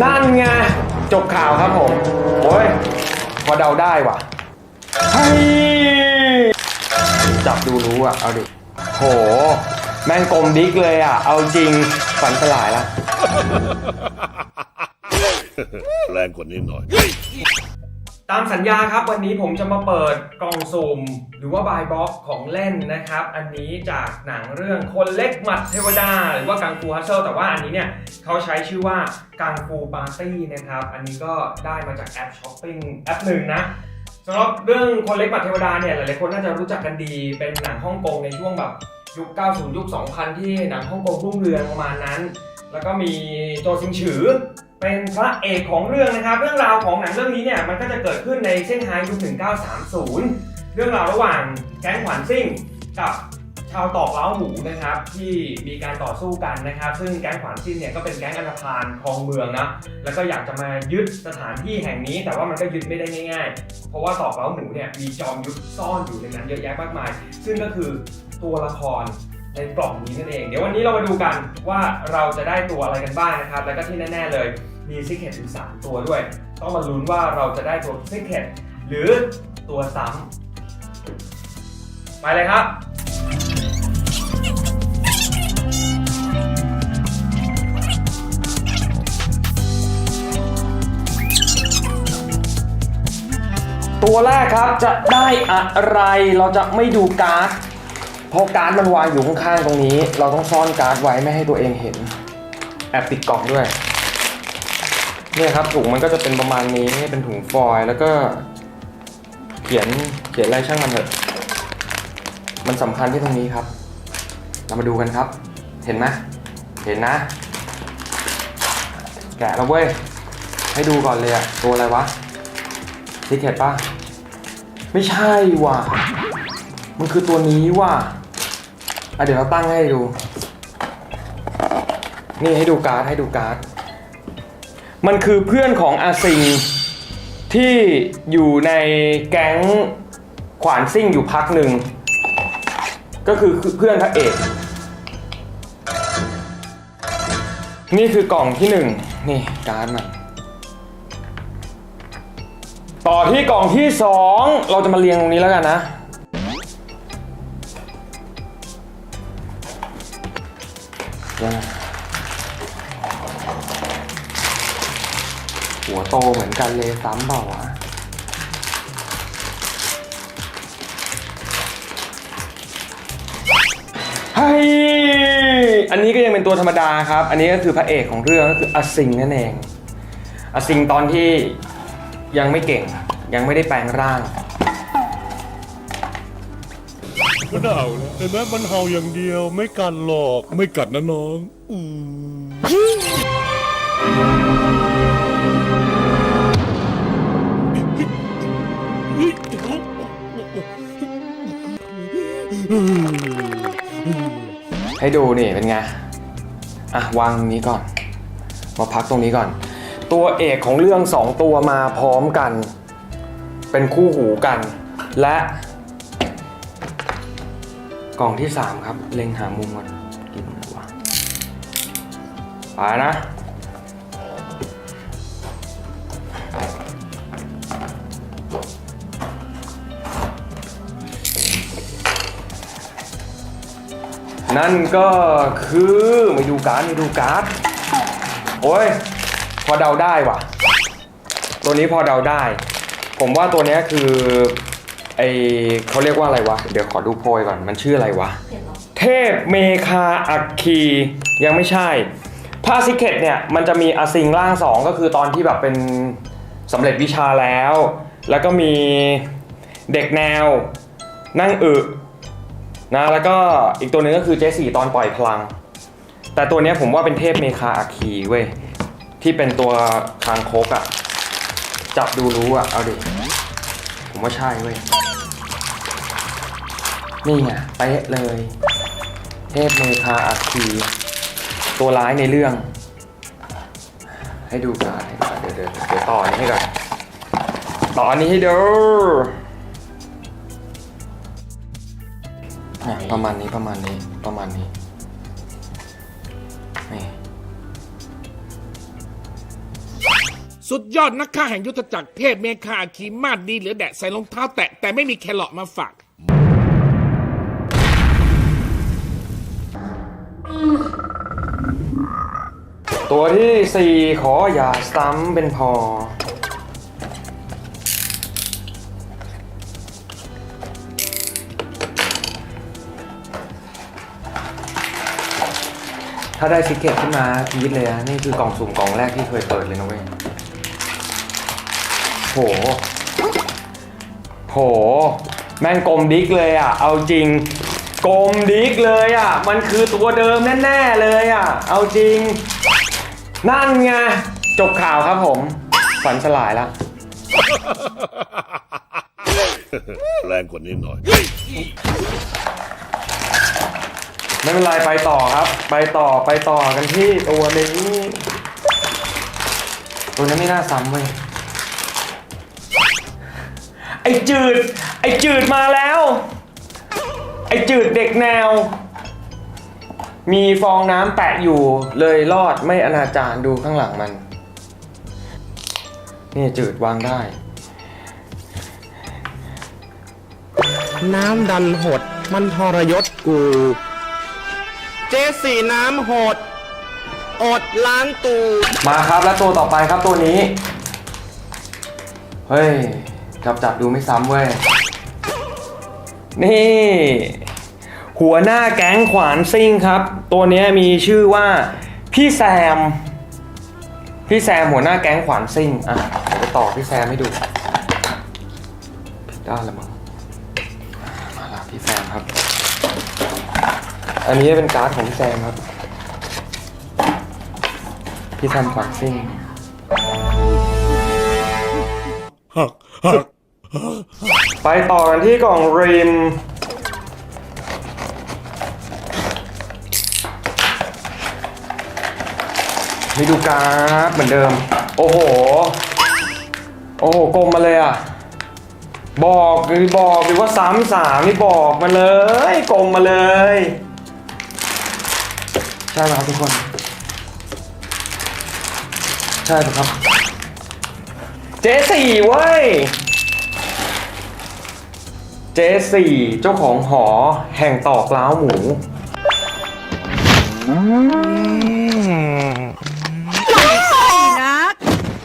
นั่นไง จบข่าวครับผมโอ้ยพอเดาได้ว่ะเฮ้ยจับดูรู้อะ เอาดิ โห แม่งกลมดิกเลยอะ เอาจริงฝันสลายละ แรงกว่านี้หน่อย ตามสัญญาครับวันนี้ผมจะมาเปิดกล่องสุ่มหรือว่าบายบ็อกของเล่นนะครับ อันนี้จากหนังเรื่องคนเล็กหมัดเทวดา หรือว่ากังฟูฮัสเซิลแต่ว่าอันนี้เนี่ยเขาใช้ชื่อว่ากังฟูปาร์ตี้นะครับ อันนี้ก็ได้มาจากแอปช้อปปิ้งแอปหนึ่งนะสำหรับเรื่องคนเล็กหมัดเทวดาเนี่ยหลายๆคนน่าจะรู้จักกันดี เป็นหนังฮ่องกงในช่วงแบบยุค 90 ยุค 2000 ที่หนังฮ่องกงรุ่งเรืองประมาณนั้น แล้วก็มีโจซิงฉือ เป็นพระเอกของเรื่องนะครับ เรื่องราวของหนังเรื่องนี้เนี่ยมันก็จะเกิดขึ้นในเซี่ยงไฮ้ยุค1930 เรื่องราวระหว่างแก๊งขวัญซิ่งกับชาวตอกเล้าหมูนะครับที่มีการต่อสู้กันนะครับ ซึ่งแก๊งขวัญซิ่งเนี่ยก็เป็นแก๊งอันธพาลครองเมืองนะแล้วก็อยากจะมายึดสถานที่แห่งนี้ แต่ว่ามันก็ยึดไม่ได้ง่าย ๆ เพราะว่าตอกเล้าหมูเนี่ยมีจอมยุทธซ่อนอยู่ในนั้นเยอะแยะมากมาย ซึ่งก็คือตัวละคร ในกล่องนี้นั่นเอง เดี๋ยววันนี้เรามาดูกันว่าเราจะได้ตัวอะไรกันบ้างนะครับ แล้วก็ที่แน่ ๆเลยมีซิกเก็ตถึง3ตัวด้วย ต้องมาลุ้นว่าเราจะได้ตัวซิกเก็ตหรือตัวซ้ำไปเลยครับตัวแรกครับจะได้อะไรเราจะไม่ดูการ์ด เพราะการ์ดมันวางอยู่ข้างๆตรงนี้ เราต้องซ่อนการ์ดไว้ไม่ให้ตัวเองเห็น แอบปิดกล่องด้วย เนี่ยครับถุงมันก็จะเป็นประมาณนี้เป็นถุงฟอยล์แล้วก็ เขียนเขียนอะไรช่างมันเถอะ มันสำคัญที่ตรงนี้ครับ เรามาดูกันครับ เห็นไหมเห็นนะ แกะแล้วเว้ย ให้ดูก่อนเลยอะตัวอะไรวะซิกเก็ตปะไม่ใช่ว่ะ มันคือตัวนี้ว่ะ อะเดี๋ยวเราตั้งให้ดู นี่ให้ดูการ์ดให้ดูการ์ด มันคือเพื่อนของอาซิงที่อยู่ในแก๊งขวานซิ่งอยู่พักหนึ่ง ก็คือเพื่อนพระเอก นี่คือกล่องที่หนึ่งนี่การ์ดมันต่อที่กล่องที่สองเราจะมาเรียงตรงนี้แล้วกันนะ โตเหมือนกันเลยซ้ำเปล่าวะเฮ้ยอันนี้ก็ยังเป็นตัวธรรมดาครับ อันนี้ก็คือพระเอกของเรื่องก็คืออาซิงนั่นเองอาซิงตอนที่ยังไม่เก่ง ยังไม่ได้แปลงร่างก็เดานะแต่นั้มันเห่าอย่างเดียว ไม่กัดหรอก ไม่กัดนะน้อง อืม ให้ดูนี่เป็นไง อะวางนี้ก่อน มาพักตรงนี้ก่อน ตัวเอกของเรื่องสองตัวมาพร้อมกัน เป็นคู่หูกัน และกล่องที่ 3 ครับ เล็งหามุมก่อนกินอะไรวะไปนะ นั่นก็คือม่ดูการ์ดม่ดูการ์ดโอ้ย พอเดาได้ว่ะ ตัวนี้พอเดาได้ ผมว่าตัวนี้คือไอเขาเรียกว่าอะไรวะ เดี๋ยวขอดูโพยก่อน มันชื่ออะไรวะ เทพเมคาอัคคี ยังไม่ใช่พาซิเคตเนี่ย มันจะมีอาซิงร่างสองก็คือตอนที่แบบเป็นสำเร็จวิชาแล้ว แล้วก็มีเด็กแนว นั่งอึ นะแล้วก็อีกตัวหนึ่งก็คือเจสี่ตอนปล่อยพลัง แต่ตัวนี้ผมว่าเป็นเทพเมคาอัคคีเว้ย ที่เป็นตัวคางคกอะจับดูรู้อะเอาดิผมว่าใช่เว้ย นี่ไงเป๊ะเลย เทพเมคาอัคคีตัวร้ายในเรื่อง ให้ดูกันเดี๋ยวเดี๋ยวต่อนนี้ให้ก่อนต่ออันนี้ให้ดู อะประมาณนี้ประมาณนี้ประมาณนี้นี่สุดยอดนักฆ่าแห่งยุทธจักรเทพเมฆาขีมาดดีเหลือแดะใส่รองเท้าแตะ แต่ไม่มีแครอทมาฝาก ตัวที่สี่ขออย่าซ้ำเป็นพอ ถ้าได้ซิกเก็ตขึ้นมาพีดเลยนะนี่คือกล่องสุ่มกล่องแรกที่เคยเปิดเลยนะเว้ยโห โห แม่งกลมดิกเลยอะ เอาจริง กลมดิกเลยอะ มันคือตัวเดิมแน่ๆเลยอะ เอาจริง นั่นไง จบข่าวครับผม ฝันสลายล้วแรงกว่านี้หน่อย ไม่เป็นไรไปต่อครับ ไปต่อไปต่อกันที่ตัวนี้ตัวนี้ไม่น่าซ้ำเว้ยไอจืด ไอจืดมาแล้ว ไอจืดเด็กแนว มีฟองน้ำแปะอยู่เลยรอดไม่อนาจารดูข้างหลังมัน นี่จืดวางได้ น้ำดันหด มันทรยศกู เจสีน้ำหด อดล้างตูมาครับแล้วตัวต่อไปครับตัวนี้ เฮ้ย จับจับดูไม่ซ้ำเว้ย นี่ หัวหน้าแก๊งขวานซิ่งครับ ตัวนี้มีชื่อว่าพี่แซม พี่แซมหัวหน้าแก๊งขวานซิ่งอะเดี๋ยวไปต่อพี่แซมให้ดูผิดด้านละมั้งมาละพี่แซมครับ อันนี้เป็นการ์ดของพี่แซมครับ พี่แซมขวาซิ่ง ไปต่อกันที่กล่องริมนี่ดูการ์ดเหมือนเดิม โอ้โห โอ้โหกลมมาเลยอะ บอกเลยบอกเลยว่าซ้ำสามนี่บอกมาเลยกลมมาเลย ใช่ไหมครับทุกคน ใช่ไหมครับ เจสี่เว้ย เจสี่เจ้าของหอแห่งตอกล้าวหมูนะ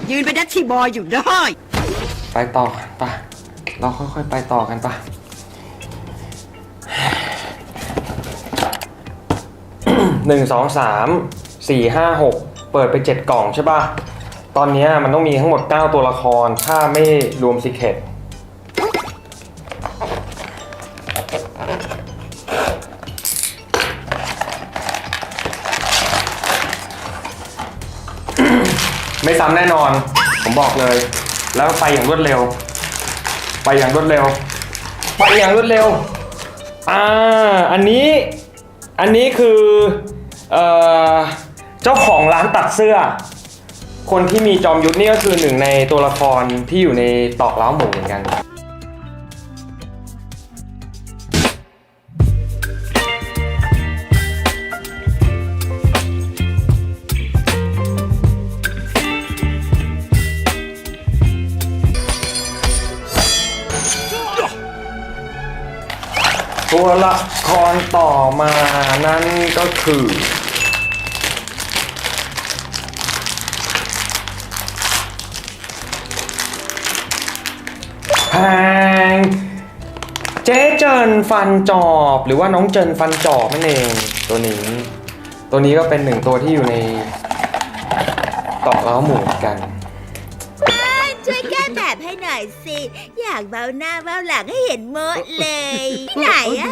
ยืนเป็นดัชชีบอยอยู่ได้ ไปต่อไปะเราค่อยๆ ไปต่อกันปะ หนึ่งสองสามสี่ห้าหกเปิดไปเจ็ดกล่องใช่ปะตอนนี้มันต้องมีทั้งหมด 9 ตัวละคร ถ้าไม่รวมซิเคตไม่ซ้ำแน่นอน ผมบอกเลย แล้วไปอย่างรวดเร็ว ไปอย่างรวดเร็ว ไปอย่างรวดเร็ว อ่า อันนี้ อันนี้คือ เอ่อเจ้าของร้านตัดเสื้อ คนที่มีจอมยุทธนี่ก็คือหนึ่งในตัวละครที่อยู่ในตอกเล้าหมูเหมือนกัน มานั้นก็คือ แพงเจ๊เจินฟันจอบ หรือว่าน้องเจินฟันจอบนั่นเองตัวนี้ ตัวนี้ก็เป็นหนึ่งตัวที่อยู่ในตอกเล้าหมูกัน ช่วยแก้แบบให้หน่อยสิ อยากเบ้าหน้าเบ้าหลังให้เห็นหมดเลย ไหนอะ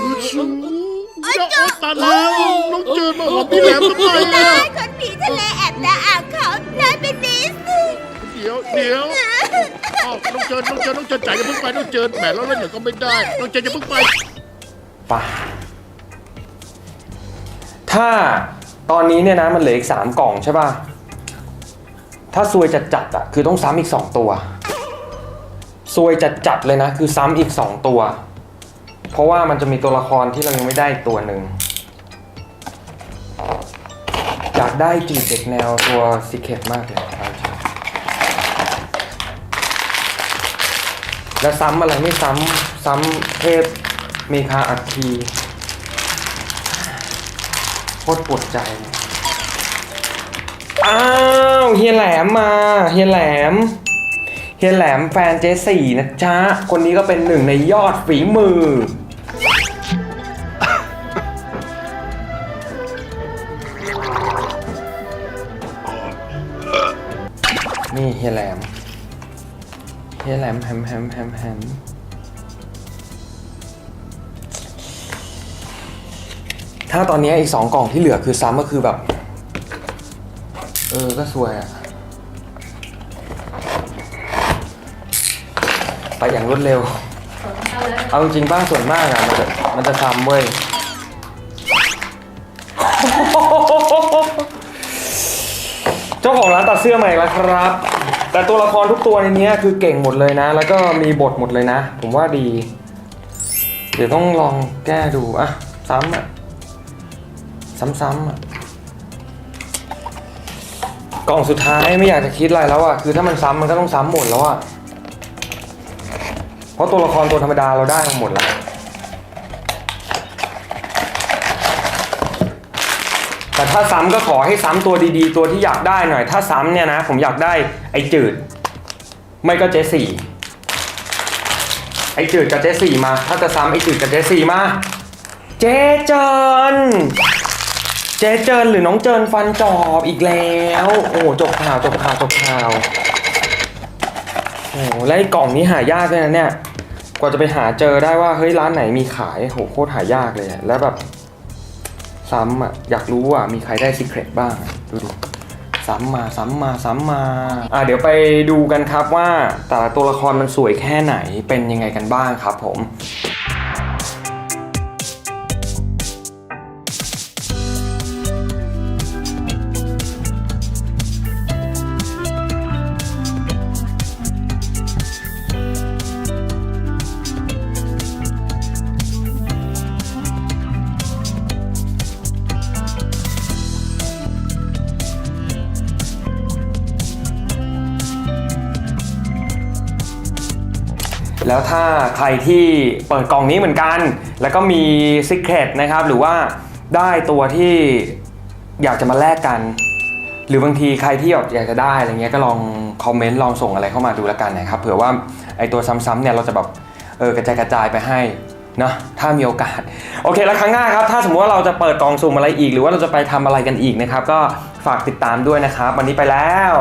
โอ๊ยจุ๊ตาแล้วน้องเจอมาหอมพี่แหลมทำไมตาอะยคนผีทะเลแอบตาอ่างเขาได้เป็นนี้สิเดี๋ยวเดี๋ยวอ้าวน้องเจอน้องเจอน้องเจอจ่ายอย่าเพิ่งไปน้องเจอแหมแล้วเล่นเดี๋ยวก็ไม่ได้น้องเจออย่าเพิ่งไปปะถ้าตอนนี้เนี่ยนะมันเหลืออีกสามกล่องใช่ป่ะ ถ้าซวยจัดจัดๆอะคือต้องซ้ำอีกสองตัว ซวยจัดจัดๆเลยนะ คือซ้ำอีกสองตัว เพราะว่ามันจะมีตัวละครที่เรายังไม่ได้ตัวหนึ่งอยากได้จีบเด็กแนวตัวซีเคทมากเลยเอาจริงแล้วซ้ำอะไรไม่ซ้ำซ้ำเทพเมคาอัคคีโคตรปวดใจ อ้าวเฮียแหลมมาเฮียแหลมเฮียแหลมแฟนเจสี่นะจ๊ะ คนนี้ก็เป็นหนึ่งในยอดฝีมือ ฮียแหลมเฮียแหลมแฮมแฮมแฮมแฮมถ้าตอนนี้อีกสองกล่องที่เหลือคือซ้ำก็คือแบบ เออ ก็สวยอะไปอย่างรวดเร็ว เอาจริงบ้างส่วนมากอะมันจะมันจะซ้ำเว้ยเจ้าของร้านตัดเสื้อใหม่แล้วครับ แต่ตัวละครทุกตัวในนี้คือเก่งหมดเลยนะ แล้วก็มีบทหมดเลยนะ ผมว่าดี เดี๋ยวต้องลองแก้ดูอะซ้ำอะซ้ำๆอะกล่องสุดท้ายไม่อยากจะคิดอะไรแล้วอะคือถ้ามันซ้ำมันก็ต้องซ้ำหมดแล้วอะเพราะตัวละครตัวธรรมดาเราได้มาหมดแล้ว แต่ถ้าซ้ำก็ขอให้ซ้ำตัวดีๆ ตัวที่อยากได้หน่อย ถ้าซ้ำเนี่ยนะ ผมอยากได้ไอ้จืด ไม่ก็เจสี่ไอ้จืดกับเจสี่มา ถ้าจะซ้ำไอ้จืดกับเจสี่มา เจเจินเจเจินหรือน้องเจินฟันจอบอีกแล้ว โอ้จบข่าวจบข่าวจบข่าวโอ้แล้วไอ้กล่องนี้หายากด้วยนะเนี่ย กว่าจะไปหาเจอได้ว่าเฮ้ยร้านไหนมีขายโหโคตรหายากเลยแล้วแบบ ซ้ำอะอยากรู้ว่ามีใครได้ s ิ c เ e t บ้าง ดูดูซ้ำมาซ้ำมาซ้ำมาอะเดี๋ยวไปดูกันครับว่าแต่ละตัวละครมันสวยแค่ไหนเป็นยังไงกันบ้างครับผม แล้วถ้าใครที่เปิดกล่องนี้เหมือนกัน แล้วก็มี Secret นะครับ หรือว่าได้ตัวที่อยากจะมาแลกกัน หรือบางทีใครที่อยากจะได้อะไรเงี้ยก็ลองคอมเมนต์ลองส่งอะไรเข้ามาดูแล้วกันนะครับเผื่อว่าไอตัวซ้ำๆเนี่ยเราจะแบบเออกระจายกระจายไปให้เนะถ้ามีโอกาส โอเค แล้วครั้งหน้าครับ ถ้าสมมติว่าเราจะเปิดกล่องสุ่มอะไรอีก หรือว่าเราจะไปทำอะไรกันอีกนะครับ ก็ฝากติดตามด้วยนะครับ วันนี้ไปแล้ว